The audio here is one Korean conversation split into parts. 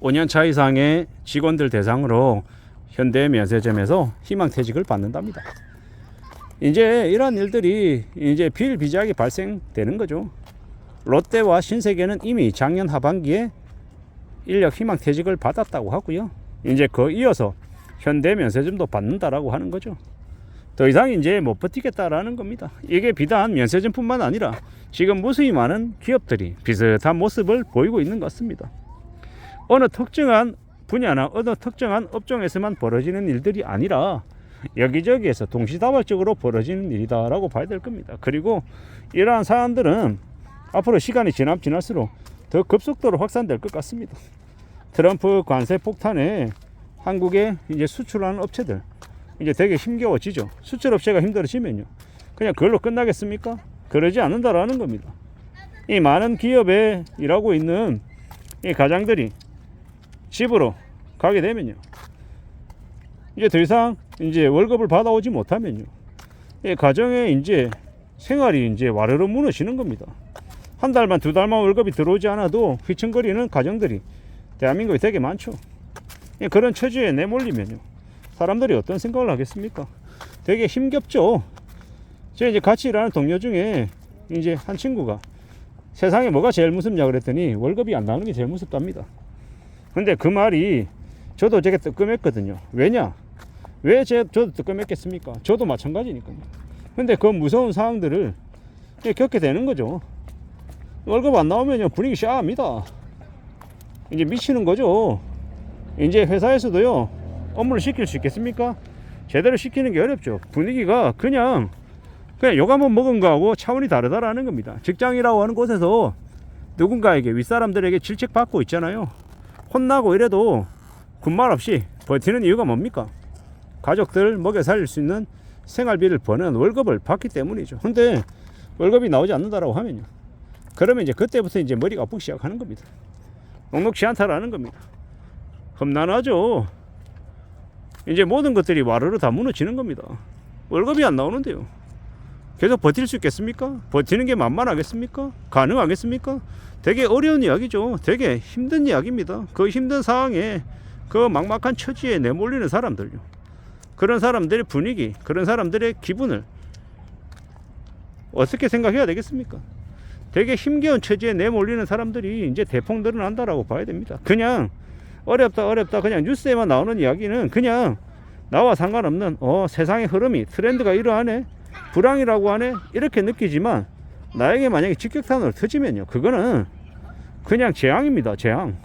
5년차 이상의 직원들 대상으로 현대 면세점에서 희망퇴직을 받는답니다. 이제 이런 일들이 이제 비일비재하게 발생되는 거죠. 롯데와 신세계는 이미 작년 하반기에 인력 희망퇴직을 받았다고 하고요. 이제 그 이어서 현대 면세점도 받는다라고 하는 거죠. 더 이상 이제 못 버티겠다라는 겁니다. 이게 비단 면세점뿐만 아니라 지금 무수히 많은 기업들이 비슷한 모습을 보이고 있는 것 같습니다. 어느 특정한 분야나 어느 특정한 업종에서만 벌어지는 일들이 아니라 여기저기에서 동시다발적으로 벌어지는 일이다라고 봐야 될 겁니다. 그리고 이러한 사안들은 앞으로 시간이 지나면 지날수록 더 급속도로 확산될 것 같습니다. 트럼프 관세 폭탄에 한국에 이제 수출하는 업체들 이제 되게 힘겨워지죠. 수출 업체가 힘들어지면요. 그냥 그걸로 끝나겠습니까? 그러지 않는다라는 겁니다. 이 많은 기업에 일하고 있는 이 가장들이 집으로 가게 되면요. 이제 더 이상 이제 월급을 받아오지 못하면요. 이 가정의 이제 생활이 이제 와르르 무너지는 겁니다. 한 달만 두 달만 월급이 들어오지 않아도 휘청거리는 가정들이 대한민국에 되게 많죠. 예, 그런 처지에 내몰리면요. 사람들이 어떤 생각을 하겠습니까? 되게 힘겹죠. 제가 이제 같이 일하는 동료 중에 이제 한 친구가 세상에 뭐가 제일 무섭냐 그랬더니 월급이 안 나오는 게 제일 무섭답니다. 근데 그 말이 저도 되게 뜨끔했거든요. 왜냐? 왜 제, 저도 뜨끔했겠습니까? 저도 마찬가지니까요. 근데 그 무서운 상황들을 겪게 되는 거죠. 월급 안 나오면요 분위기 샤합니다. 이제 미치는 거죠. 이제 회사에서도요 업무를 시킬 수 있겠습니까? 제대로 시키는 게 어렵죠. 분위기가 그냥 그냥 욕 한번 먹은 거하고 차원이 다르다라는 겁니다. 직장이라고 하는 곳에서 누군가에게 윗사람들에게 질책받고 있잖아요. 혼나고 이래도 군말 없이 버티는 이유가 뭡니까? 가족들 먹여 살릴 수 있는 생활비를 버는 월급을 받기 때문이죠. 근데 월급이 나오지 않는다라고 하면요. 그러면 이제 그때부터 이제 머리가 아프기 시작하는 겁니다. 녹록지 않다라는 겁니다. 험난하죠. 이제 모든 것들이 와르르 다 무너지는 겁니다. 월급이 안 나오는데요. 계속 버틸 수 있겠습니까? 버티는 게 만만하겠습니까? 가능하겠습니까? 되게 어려운 이야기죠. 되게 힘든 이야기입니다. 그 힘든 상황에 그 막막한 처지에 내몰리는 사람들요. 그런 사람들의 분위기, 그런 사람들의 기분을 어떻게 생각해야 되겠습니까? 되게 힘겨운 처지에 내몰리는 사람들이 이제 대폭 늘어난다라고 봐야 됩니다. 그냥 어렵다 어렵다 그냥 뉴스에만 나오는 이야기는 그냥 나와 상관없는 어 세상의 흐름이 트렌드가 이러하네 불황이라고 하네 이렇게 느끼지만 나에게 만약에 직격탄으로 터지면요. 그거는 그냥 재앙입니다. 재앙.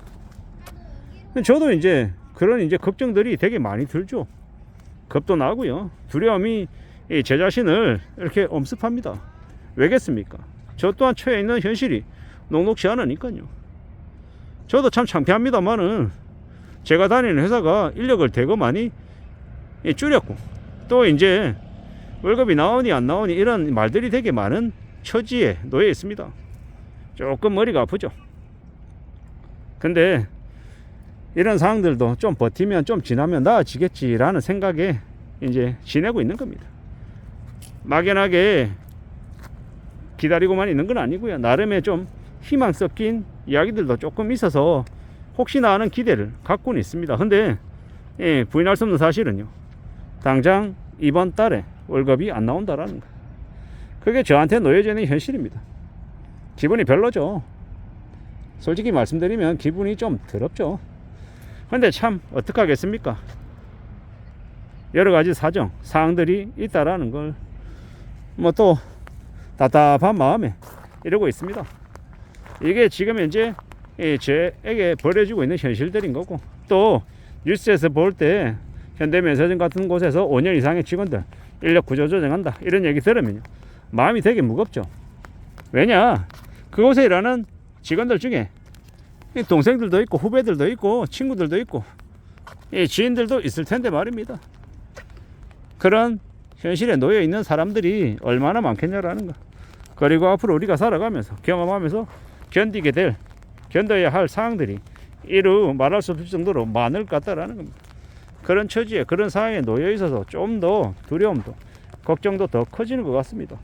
저도 이제 그런 이제 걱정들이 되게 많이 들죠. 겁도 나고요. 두려움이 이제 자신을 이렇게 엄습합니다. 왜겠습니까? 저 또한 처해 있는 현실이 녹록지 않으니까요. 저도 참 창피합니다만은 제가 다니는 회사가 인력을 대거 많이 예, 줄였고 또 이제 월급이 나오니 안 나오니 이런 말들이 되게 많은 처지에 놓여 있습니다. 조금 머리가 아프죠. 근데 이런 상황들도 좀 버티면 좀 지나면 나아지겠지라는 생각에 이제 지내고 있는 겁니다. 막연하게 기다리고만 있는 건 아니고요. 나름의 좀 희망 섞인 이야기들도 조금 있어서 혹시나 하는 기대를 갖고는 있습니다. 근데 예, 부인할 수 없는 사실은요. 당장 이번 달에 월급이 안 나온다라는 거. 그게 저한테 놓여져 있는 현실입니다. 기분이 별로죠. 솔직히 말씀드리면 기분이 좀 더럽죠. 근데 참 어떡하겠습니까? 여러 가지 사정, 사항들이 있다라는 걸 뭐 또 답답한 마음에 이러고 있습니다. 이게 지금 현재 이 제에게 벌어지고 있는 현실들인 거고 또 뉴스에서 볼 때 현대면세점 같은 곳에서 5년 이상의 직원들 인력 구조 조정한다 이런 얘기 들으면 마음이 되게 무겁죠. 왜냐 그곳에 일하는 직원들 중에 이 동생들도 있고 후배들도 있고 친구들도 있고 이 지인들도 있을 텐데 말입니다. 그런 현실에 놓여 있는 사람들이 얼마나 많겠냐라는 거. 그리고 앞으로 우리가 살아가면서 경험하면서 견디게 될 견뎌야 할 사항들이 이루 말할 수 없을 정도로 많을 것 같다라는 겁니다. 그런 처지에 그런 상황에 놓여 있어서 좀 더 두려움도 걱정도 더 커지는 것 같습니다.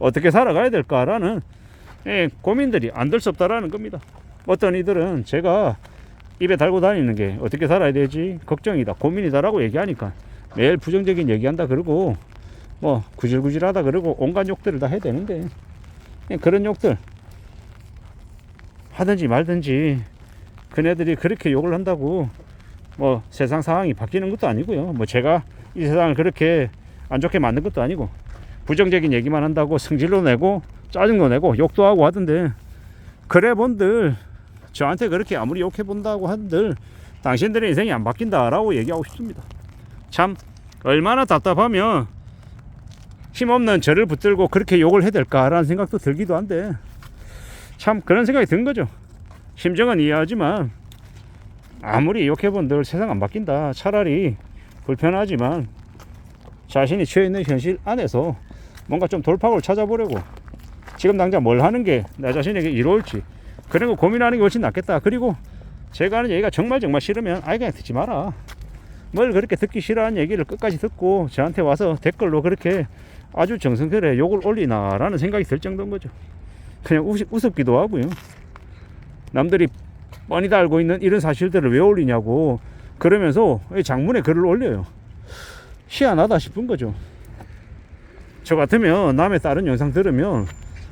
어떻게 살아가야 될까라는 예, 고민들이 안 될 수 없다라는 겁니다. 어떤 이들은 제가 입에 달고 다니는 게 어떻게 살아야 되지 걱정이다 고민이다라고 얘기하니까 매일 부정적인 얘기한다 그러고 뭐 구질구질하다 그러고 온갖 욕들을 다 해야 되는데 그냥 그런 욕들 하든지 말든지 그네들이 그렇게 욕을 한다고 뭐 세상 상황이 바뀌는 것도 아니고요 뭐 제가 이 세상을 그렇게 안 좋게 만든 것도 아니고 부정적인 얘기만 한다고 성질로 내고 짜증도 내고 욕도 하고 하던데 그래 본들 저한테 그렇게 아무리 욕해 본다고 한들 당신들의 인생이 안 바뀐다라고 얘기하고 싶습니다. 참 얼마나 답답하면 힘없는 저를 붙들고 그렇게 욕을 해야 될까라는 생각도 들기도 한데 참 그런 생각이 든 거죠. 심정은 이해하지만 아무리 욕해 본들 세상 안 바뀐다. 차라리 불편하지만 자신이 처해 있는 현실 안에서 뭔가 좀 돌파구를 찾아보려고 지금 당장 뭘 하는 게 나 자신에게 이로울지 그런 거 고민하는 게 훨씬 낫겠다. 그리고 제가 하는 얘기가 정말 정말 싫으면 아예 그냥 듣지 마라. 뭘 그렇게 듣기 싫어하는 얘기를 끝까지 듣고 저한테 와서 댓글로 그렇게 아주 정성스레 욕을 올리나라는 생각이 들 정도인 거죠. 그냥 우습, 우습기도 하고요. 남들이 뻔히 다 알고 있는 이런 사실들을 왜 올리냐고 그러면서 이 장문에 글을 올려요. 희한하다 싶은 거죠. 저 같으면 남의 다른 영상 들으면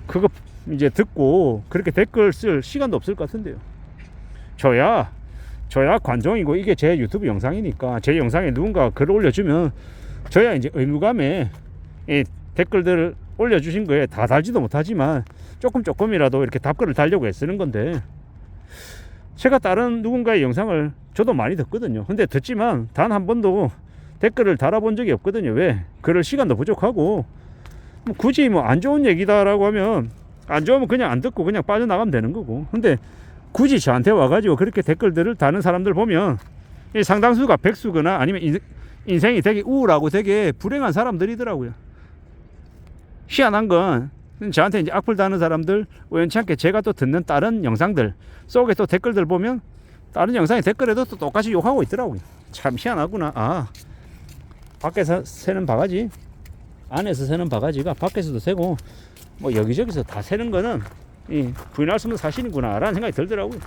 그거 이제 듣고 그렇게 댓글 쓸 시간도 없을 것 같은데요. 저야 저야 관종이고 이게 제 유튜브 영상이니까 제 영상에 누군가 글을 올려주면 저야 이제 의무감에 이 댓글들을 올려주신 거에 다 달지도 못하지만 조금 조금이라도 이렇게 답글을 달려고 애쓰는 건데 제가 다른 누군가의 영상을 저도 많이 듣거든요. 근데 듣지만 단 한 번도 댓글을 달아본 적이 없거든요. 왜? 그럴 시간도 부족하고 뭐 굳이 뭐 안 좋은 얘기다라고 하면 안 좋으면 그냥 안 듣고 그냥 빠져나가면 되는 거고. 근데 굳이 저한테 와가지고 그렇게 댓글들을 다는 사람들 보면 이 상당수가 백수거나 아니면 인, 인생이 되게 우울하고 되게 불행한 사람들이더라고요. 희한한 건 저한테 이제 악플 다는 사람들 우연치 않게 제가 또 듣는 다른 영상들 속에 또 댓글들 보면 다른 영상에 댓글에도 또 똑같이 욕하고 있더라고요. 참 희한하구나. 아 밖에서 새는 바가지 안에서 새는 바가지가 밖에서도 새고 뭐 여기저기서 다 새는 거는 이 부인할 수 없는 사실이구나라는 생각이 들더라고요.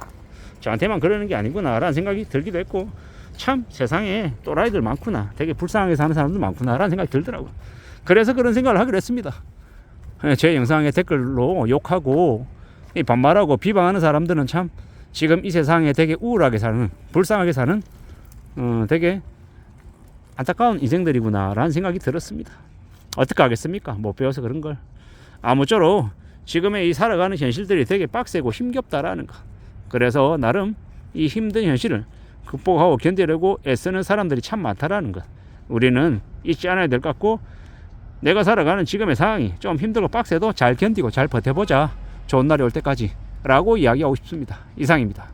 저한테만 그러는 게 아니구나라는 생각이 들기도 했고 참 세상에 또라이들 많구나 되게 불쌍하게 사는 사람들 많구나라는 생각이 들더라고요. 그래서 그런 생각을 하기로 했습니다. 예, 제 영상에 댓글로 욕하고 이 반말하고 비방하는 사람들은 참 지금 이 세상에 되게 우울하게 사는 불쌍하게 사는 어, 되게 안타까운 인생들이구나라는 생각이 들었습니다. 어떻게 하겠습니까? 못 배워서 그런 걸. 아무쪼록 지금의 이 살아가는 현실들이 되게 빡세고 힘겹다라는 거. 그래서 나름 이 힘든 현실을 극복하고 견디려고 애쓰는 사람들이 참 많다라는 것. 우리는 잊지 않아야 될 것 같고 내가 살아가는 지금의 상황이 좀 힘들고 빡세도 잘 견디고 잘 버텨보자. 좋은 날이 올 때까지. 라고 이야기하고 싶습니다. 이상입니다.